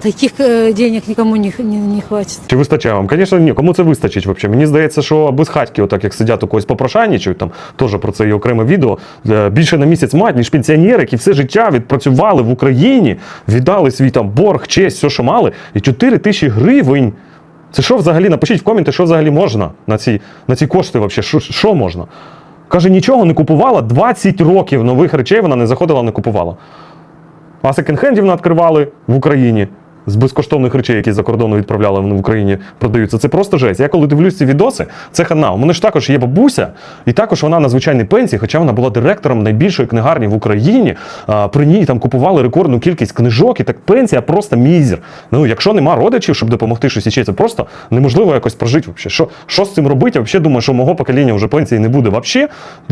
Таких э, денег никому не, не, не хватит. Чи вистачає вам? Звісно, ні. Кому це вистачить взагалі? Мені здається, що без хатьки, отак як сидять у когось попрошайничають, там теж про це є окреме відео. е, Більше на місяць мають, ніж пенсіонери, які все життя відпрацювали в Україні, віддали свій там борг, честь, все, що мали, і 4 тисячі гривень. Це що взагалі? Напишіть в коменти, що взагалі можна на ці, на ці кошти взагалі? Що, що можна? Каже, нічого не купувала 20 років нових речей вона не заходила, не купувала. А секонд-хендів вона відкривали в Україні з безкоштовних речей, які за кордону відправляли вони в Україні, продаються. Це просто жесть. Я коли дивлюсь ці відоси, це хана. У мене ж також є бабуся, і також вона на звичайній пенсії, хоча вона була директором найбільшої книгарні в Україні. А, при ній там купували рекордну кількість книжок, і так пенсія просто мізер. Ну, якщо нема родичів, щоб допомогти щось іще, це просто неможливо якось прожити. Вообще. Що, що з цим робити? Я взагалі думаю, що мого покоління вже пенсії не буде взагалі.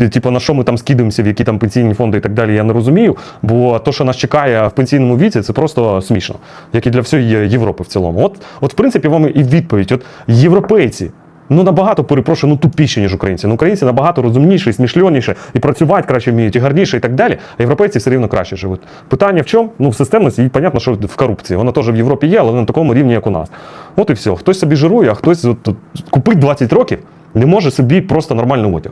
Типу, на що ми там скидаємося, в які там пенсійні фонди і так далі, я не розумію. Бо то, що нас чекає в пенсійному віці, це просто смішно, як і для всієї Європи в цілому. От, от в принципі, вам і відповідь. От європейці. Ну набагато перепрошую, ну тупіші, ніж українці. Ну, українці набагато розумніші, смішльоніші, і працювати краще вміють, і гарніше, і так далі. А європейці все рівно краще живуть. Питання в чому? Ну, в системності, і понятно, що в корупції. Вона теж в Європі є, але не на такому рівні, як у нас. От і все. Хтось собі жирує, а хтось от, купить 20 років, не може собі просто нормальний одяг.